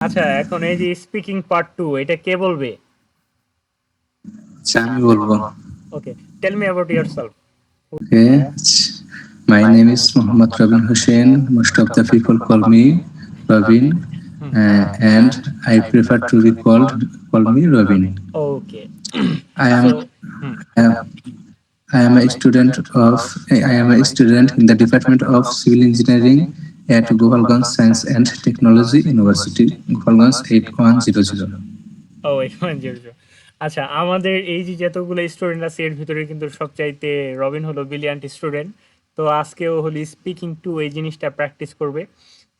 আচ্ছা এখন এই যে স্পিকিং পার্ট টু এটা কে বলবে আচ্ছা আমি বলব okay tell me about yourself okay my name is Mohammad Robin Hossain most of the people call me Robin and I prefer to be called call me Robin. Okay I am hmm. I am- I am a student of I am a student in the Department of Civil Engineering at Gopalganj Science and Technology University, Gopalganj 8100. ও আচ্ছা আমাদের এই যে যতগুলো student আছে এর ভিতরে কিন্তু সবচাইতে রবিন হলো ব্রিলিয়ান্ট স্টুডেন্ট তো আজকে ও হলো স্পিকিং টু এই জিনিসটা প্র্যাকটিস করবে।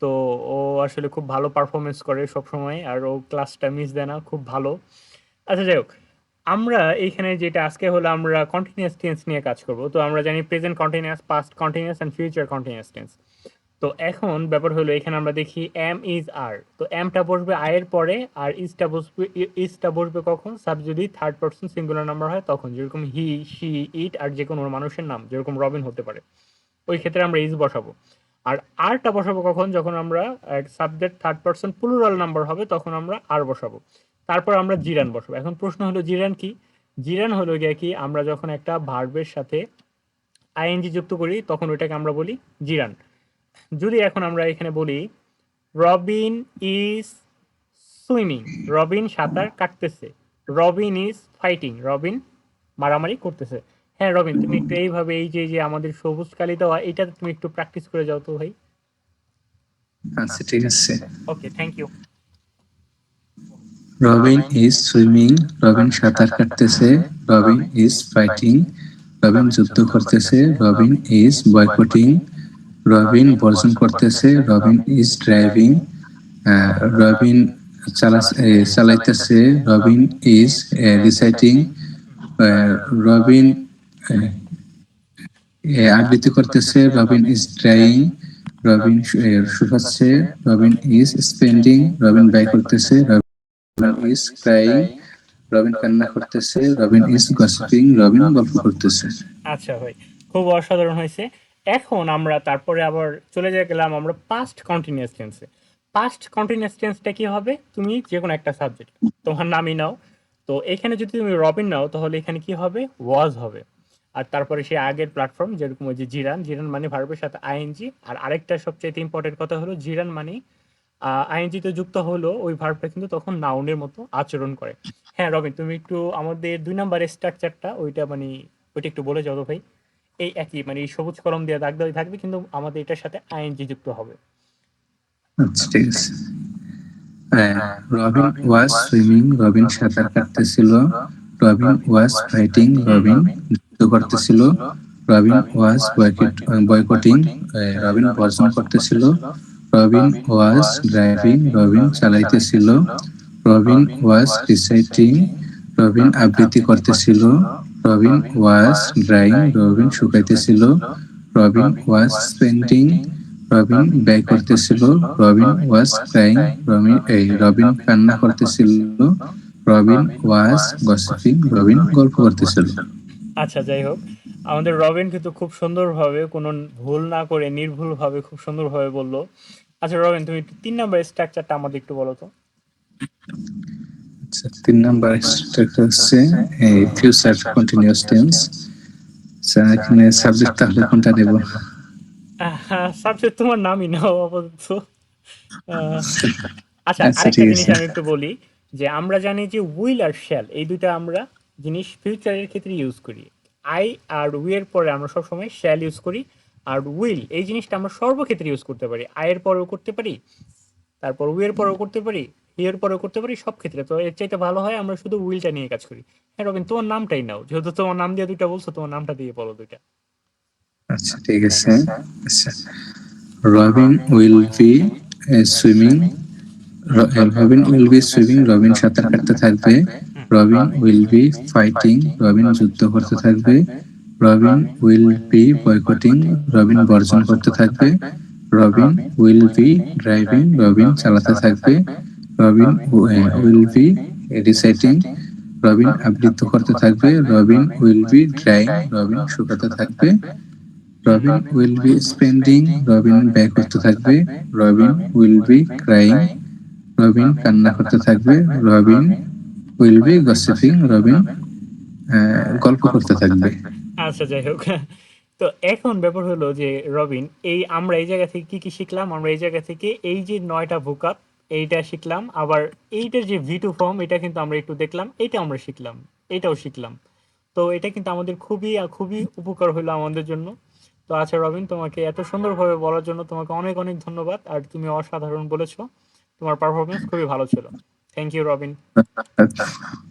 তো ও আসলে খুব ভালো পারফরমেন্স করে সব সময় আর ও ক্লাসটা মিস দেয় না খুব ভালো। আচ্ছা যাই হোক আমরা এইখানে যেটা আজকে হলো আমরা কন্টিনিউয়াস টেন্স নিয়ে কাজ করব। তো আমরা জানি present continuous past continuous and future continuous tense তো এখন ব্যাপার হলো, এখানে আমরা দেখি এম ইজ আর তো এমটা বসবে আই এর পরে, আর ইজটা বসবে ইজটা বসবে কখন? সাব যদি থার্ড পার্সন সিঙ্গুলার নাম্বার হয়, তখন। যেরকম হি শি ইট আর যে কোনো মানুষের নাম, যেরকম রবিন হতে পারে। ওই ক্ষেত্রে আমরা ইজ বসাবো। আর আরটা বসাবো কখন? যখন আমরা subject third person plural number হবে, তখন আমরা আর বসাবো। তারপর আমরা জিরান বসাবো। এখন প্রশ্ন হলো, জিরান কি? জিরান হলো গিয়ে কি, আমরা যখন একটা ভার্বের সাথে আইএনজি যুক্ত করি, তখন ওইটাকে আমরা বলি জিরান। যদি এখন আমরা এখানে বলি রবিন ইজ সুইমিং রবিন সাঁতার কাটতেছে রবিন ইজ ফাইটিং রবিন মারামারি করতেছে। হ্যাঁ রবিন তুমি একটু এইভাবে এই যে যে আমাদের সবুজ কালি দেওয়া এটা তুমি একটু প্র্যাকটিস করে যাও তো ভাই। আচ্ছা ঠিক আছে। Okay thank you Robin is swimming Robin সাঁতার কাটতেছে রবিন ইজ ফাইটিং রবিন যুদ্ধ করতেছে রবিন ইজ বয়কটিং রবিন বর্জন করতেছে, রবিন ইজ ড্রাইভিং রবিন চালা- চালাইতেছে, রবিন ইজ রিসাইটিং রবিন আবৃত্তি করতেছে, রবিন ইজ ড্রাইং রবিন শুকাচ্ছে, রবিন ইজ স্পেন্ডিং রবিন ব্যয় করতেছে, রবিন ইজ ক্রাইং রবিন কান্না করতেছে, রবিন ইজ গসিপিং রবিন গল্প করতেছে। আচ্ছা ভাই, খুব অসাধারণ হয়েছে। এখন আমরা তারপরে আবার চলে যাই গেলাম আমরা পাস্ট কন্টিনিউয়াস টেন্সে পাস্ট কন্টিনিউয়াস টেন্সটা কি হবে? তুমি যে কোনো একটা সাবজেক্ট তোমার নামই নাও। তো এখানে যদি তুমি রবিন নাও, তাহলে এখানে কি হবে? ওয়াজ হবে। আর তারপরে সেই আগের প্ল্যাটফর্ম যেরকম ওই যে জিরান জিরান মানে ভার্বের সাথে আইএনজি আর আরেকটা সবচেয়ে ইম্পর্টেন্ট কথা হলো জিরান মানে আইএনজি তে যুক্ত হলো, ওই ভার্বটা কিন্তু তখন নাউনের মতো আচরণ করে। হ্যাঁ রবিন, তুমি একটু আমাদের দুই নম্বরের স্ট্রাকচারটা ওইটা মানে ওইটা একটু বলে যাও ভাই। এই একই মানে এই সবুজ কলম দিয়ে দাগ দেওয়াই থাকবে কিন্তু আমাদের এটার সাথে আইএনজি যুক্ত হবে আচ্ছা ঠিক আছে রবিন ওয়াজ সুইমিং রবিন সাঁতার কাটতেছিল রবিন ওয়াজ ফাইটিং রবিন যুদ্ধ করতেছিল রবিন ওয়াজ বয়কটিং রবিন বর্জন করতেছিল রবিন ওয়াজ ড্রাইভিং রবিন চালাইতেছিল রবিন ওয়াজ রিসাইটিং রবিন আবৃত্তি করতেছিল রবিন ওয়াজ ড্রাইং রবিন শুকাইতেছিল রবিন ওয়াজ পেন্টিং রবিন ব্যয় করতেছিল রবিন ওয়াজ ক্রাইং রবিন এই রবিন কান্না করতেছিল রবিন ওয়াজ গসিপিং রবিন গল্প করতেছিল। আচ্ছা যাই হোক আমাদের রবিন কিন্তু খুব সুন্দরভাবে কোনো ভুল না করে নির্ভুলভাবে খুব সুন্দরভাবে বলল। আচ্ছা রবিন তুমি তিন নম্বর স্ট্রাকচারটা আমাদের একটু বলো তো। তিন নাম্বার স্ট্রাকচার হচ্ছে ফিউচার কন্টিনিউয়াস টেন্স আচ্ছা এখানে সাবজেক্ট তাহলে কোনটা দেব? সাবজেক্ট তোমার নামই নাও আপাতত আচ্ছা আচ্ছা, আরেকটা জিনিস আমি একটু বলি যে আমরা জানি যে উইল আর শ্যাল এই দুইটা আমরা জিনিস ফিউচারের ক্ষেত্রে ইউজ করি। আই আর উই এর পরে আমরা সবসময় শ্যাল ইউজ করি আর উইল এই জিনিসটা আমরা সর্বক্ষেত্রে ইউজ করতে পারি। আয়ের পরেও করতে পারি তারপর উই এর পরেও করতে পারি এর পরেও করতে পারি সব ক্ষেত্রে। তো এর চাইতে ভালো হয় আমরা শুধু উইলটা নিয়ে কাজ করি। হ্যাঁ রবিন, তোমার নামটাই নাও। যেহেতু তোমার নাম দিয়ে দুইটা বলছো, তোমার নামটা দিয়ে বলো দুইটা। আচ্ছা ঠিক আছে। আচ্ছা Robin will be swimming Robin will be swimming, Robin সাঁতার কাটতে থাকবে, Robin will be fighting, Robin যুদ্ধ করতে থাকবে, Robin will be boycotting, Robin বর্জন করতে থাকবে, Robin will be driving, Robin চালাতে থাকবে Robin will be reciting Robin আবৃত্ত করতে থাকবে Robin will be drying Robin শুকাতে থাকবে Robin will be spending Robin ব্যয় করতে থাকবে Robin will be crying Robin কান্না করতে থাকবে Robin will be gossiping Robin গল্প করতে থাকবে। আচ্ছা যাই হোক। তো এখন ব্যাপার হলো যে রবিন এই আমরা এই জায়গা থেকে কি কি শিখলাম? আমরা এই জায়গা থেকে এই যে নয়টা ভোকাপ এইটা শিখলাম। আবার এইটার যে ভি টু ফর্ম এটা কিন্তু আমরা একটু দেখলাম। এটা আমরা শিখলাম। এটাও শিখলাম। তো এটা কিন্তু আমাদের খুবই খুবই উপকার হলো আমাদের জন্য। তো আচ্ছা রবিন, তোমাকে এত সুন্দরভাবে বলার জন্য তোমাকে অনেক অনেক ধন্যবাদ। আর তুমি অসাধারণ বলেছ। তোমার পারফরমেন্স খুবই ভালো ছিল। Thank you Robin.